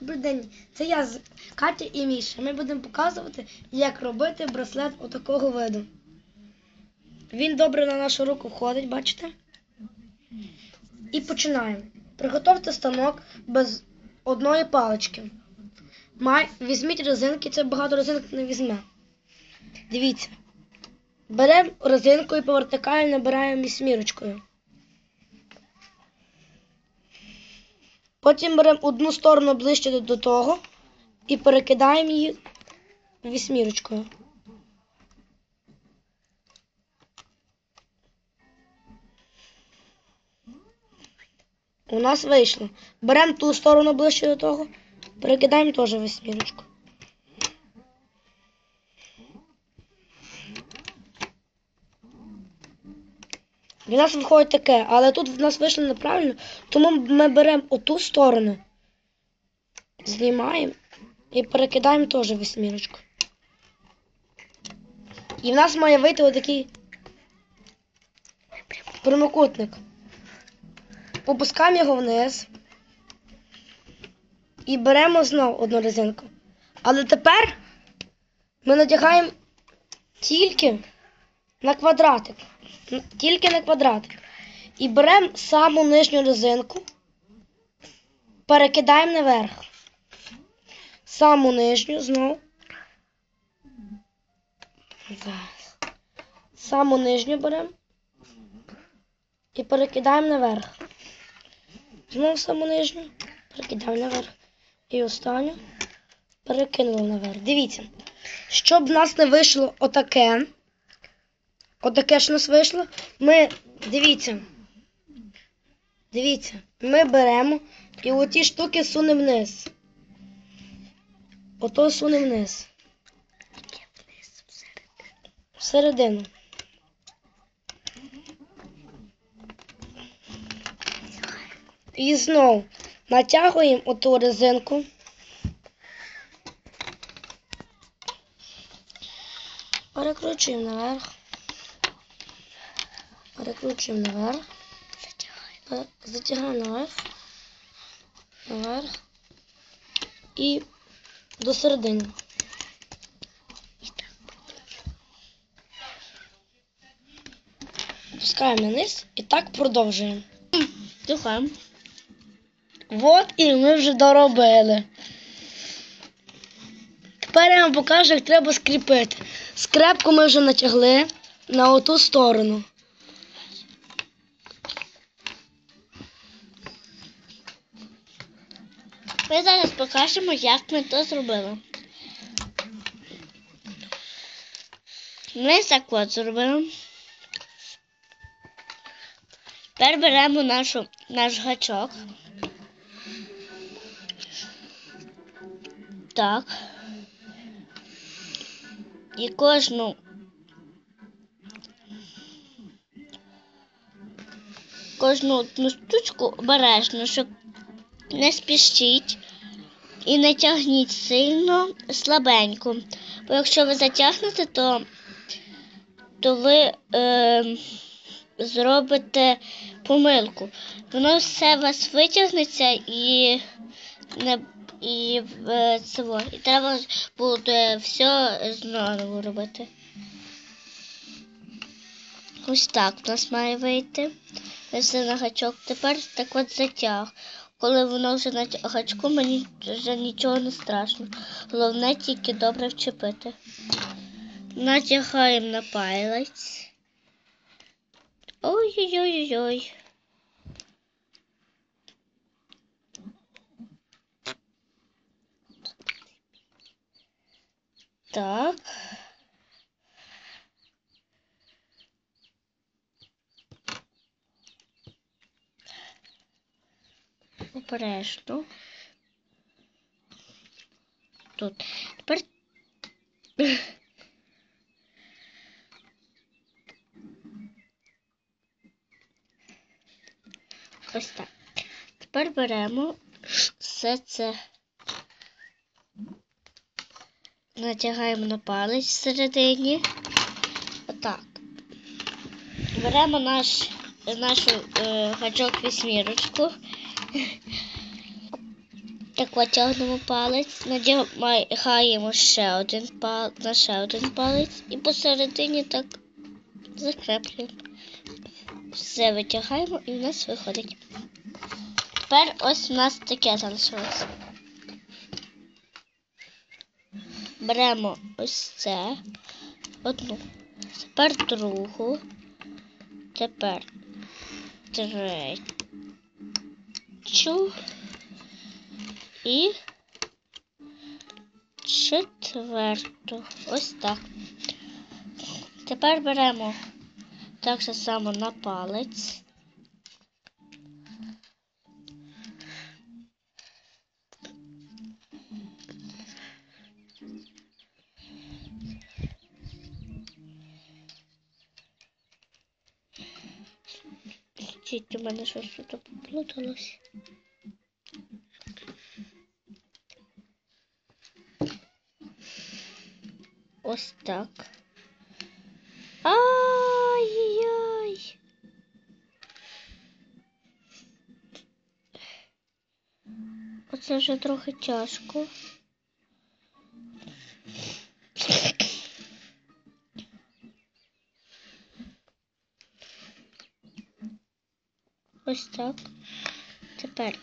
Добрий день, це я з Катя і Міша. Ми будемо показувати, як робити браслет отакого виду. Він добре на нашу руку входить, бачите? І починаємо. Приготовте станок без одної палички. Май... Візьміть резинки, це багато резинок не візьме. Дивіться. Беремо резинку і по вертикалі набираємо вісьмірочкою. Потім беремо одну сторону ближче до- того і перекидаємо її вісьмірочкою. У нас вийшло. Беремо ту сторону ближче до того, перекидаємо теж вісьмірочку. В нас виходить таке, але тут в нас вийшло неправильно, тому ми беремо оту сторону, знімаємо і перекидаємо теж вісьмірочку. І в нас має вийти отакий прямокутник. Опускаємо його вниз і беремо знову одну резинку. Але тепер ми надягаємо тільки на квадратик. Тільки на квадратик. І беремо саму нижню резинку, перекидаємо наверх. Саму нижню знову. Зараз. Саму нижню беремо і перекидаємо наверх. Знову саму нижню, перекидаємо наверх. І останню перекинули наверх. Дивіться, щоб в нас не вийшло отаке. Отаке ж нас вийшло. Ми, дивіться, дивіться, ми беремо і оті штуки сунемо вниз. Ото сунемо вниз. Всередину. І знову натягуємо оту резинку. Перекручуємо наверх. Перекручуємо наверх. Затягаємо наверх. Наверх. І до середини. Пускаємо вниз і так продовжуємо. Слухаємо. Вот і ми вже доробили. Тепер я вам покажу, як треба скріпити. Скрепку ми вже натягли на оту сторону. Ми зараз покажемо, як ми то зробили. Ми так от зробили. Тепер беремо нашу, наш гачок. Так. І кожну кожну одну штучку обережно, щоб не спішіть і не тягніть сильно слабенько. Бо якщо ви затягнете, то, то ви е, зробите помилку. Воно все у вас витягнеться і не і, е, цього, і треба буде все знову робити. Ось так у нас має вийти. Все на гачок. Тепер так от затяг. Коли воно вже на гачку, мені вже нічого не страшно. Головне тільки добре вчепити. Натягаємо на палець. Ой-ой-ой-ой. Так. Обережно. Тут. Тепер. Ось так. Тепер беремо все це. Натягаємо на палець всередині. Отак. Беремо наш, нашу е, гачок вісьмірочку. Так потягнемо палець, надягаємо ще один пал... на ще один палець і посередині так закреплюємо. Все витягаємо і в нас виходить. Тепер ось у нас таке залишилось. Беремо ось це одну. Тепер другу. Тепер третю. І четверту. Ось так. Тепер беремо так само на палець. Чуть у мене щось тут поплуталось. Ось так. Ай-яй. Оце вже трохи тяжко. Ось так. Тепер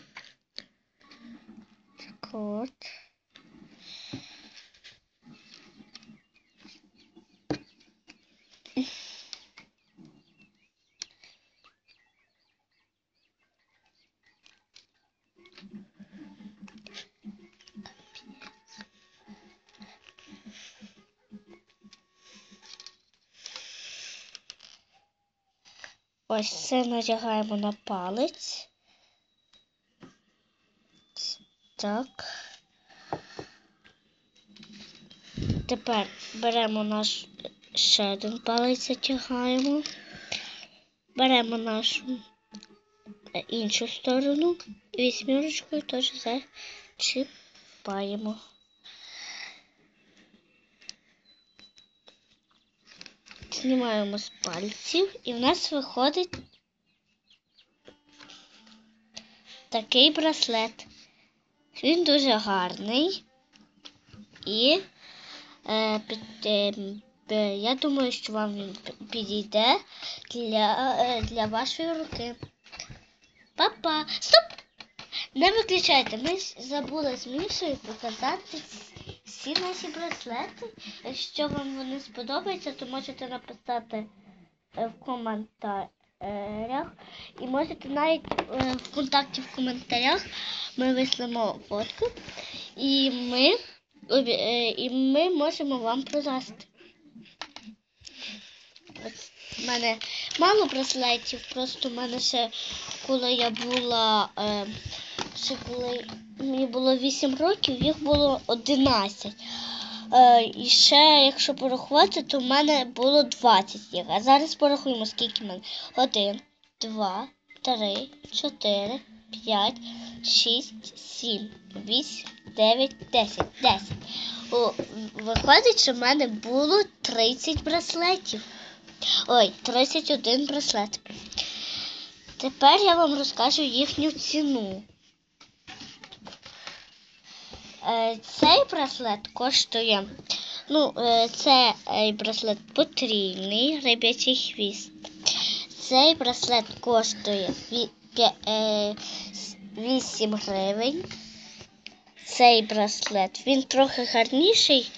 так от. Ось це надягаємо на палець. Так. Тепер беремо наш ще один палець затягаємо. Беремо нашу е, іншу сторону і вісьмірочкою теж зачіпаємо. Знімаємо з пальців і в нас виходить такий браслет. Він дуже гарний і е, під, е, е, я думаю, що вам він підійде для, е, для вашої руки. Папа! Стоп! Не виключайте, ми забули з Мішою показати всі наші браслети. Якщо вам вони сподобаються, то можете написати е, в коментарях. І можете навіть е, в контакті в коментарях ми вислемо фотку. І ми, е, і ми можемо вам продати. В мене мало браслетів, просто в мене ще коли я була, ще коли мені було 8 років, їх було 11. Е, і ще, якщо порахувати, то в мене було 20 їх. А зараз порахуємо, скільки в мене. 1, 2, 3, 4, 5, 6, 7, 8, 9, 10. 10. О, виходить, що в мене було 30 браслетів. Ой, 31 браслет. Тепер я вам розкажу їхню ціну. Е, Цей браслет коштує. Ну, е, це е, браслет потрійний, рибячий хвіст. Цей браслет коштує ві- п'я- е, с- 8 гривень. Цей браслет він трохи гарніший,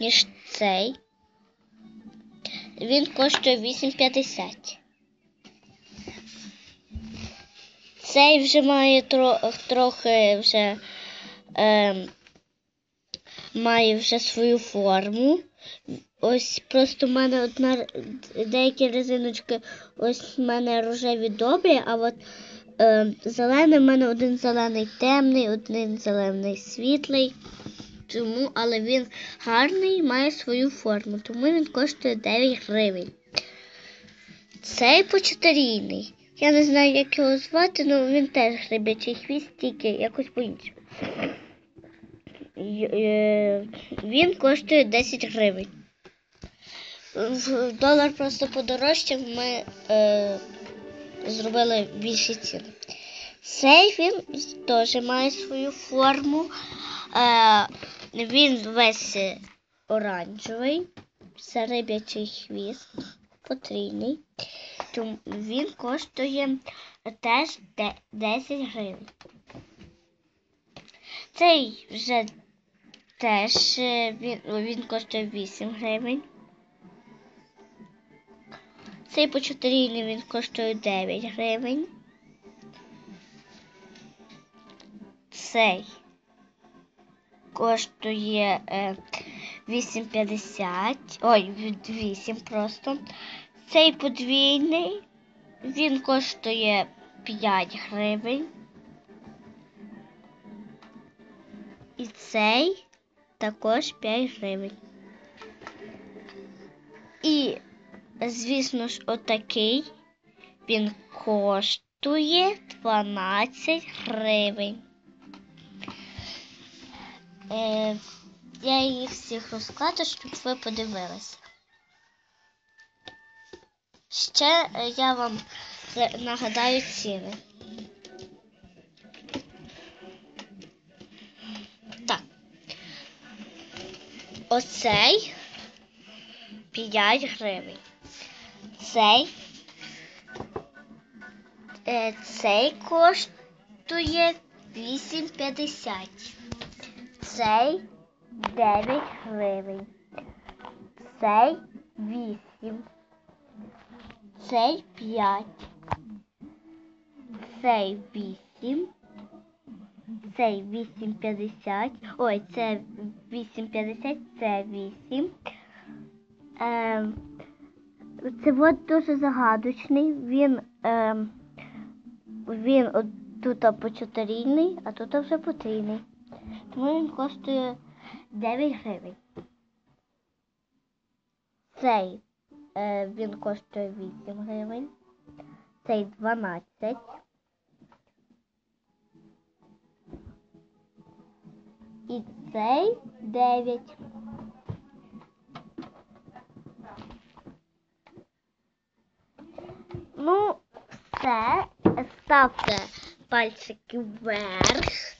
ніж цей. Він коштує 8,50. Цей вже має тро- трохи вже ем, має вже свою форму. Ось просто в мене одна деякі резиночки, ось в мене рожеві добрі, а от ем, зелений в мене один зелений темний, один зелений світлий. Тому, але він гарний, має свою форму, тому він коштує 9 гривень. Цей почтарійний. Я не знаю, як його звати, але він теж грибячий хвіст, тільки якось по-іншому. Е, Він коштує 10 гривень. Долар просто подорожчав, ми е, зробили більші ціни. Цей він теж має свою форму. Е, він весь оранжевий, це рибячий хвіст, потрійний. Тому він коштує теж 10 гривень. Цей вже теж е, він, він коштує 8 гривень. Цей почотирійний він коштує 9 гривень. Цей коштує е, 8,50. Ой, від 8 просто. Цей подвійний він коштує 5 гривень. І цей також 5 гривень. І, звісно ж, отакий він коштує 12 гривень. Е, я їх всіх розкладу, щоб ви подивилися. Ще е, я вам нагадаю ціни. Оцей 5 гривень. Цей. Е, цей коштує 8,50. Цей 9 гривень. Цей 8. Цей 5. Цей 8. Цей 8,50. Ой, це 8,50, це 8. Ем, це от дуже загадочний. Він, ем, він тут почотирійний, а тут вже потрійний. Тому він коштує 9 гривень. Цей е, він коштує 8 гривень. Цей 12. І цей 9. Ну, все. Ставте пальчики вверх.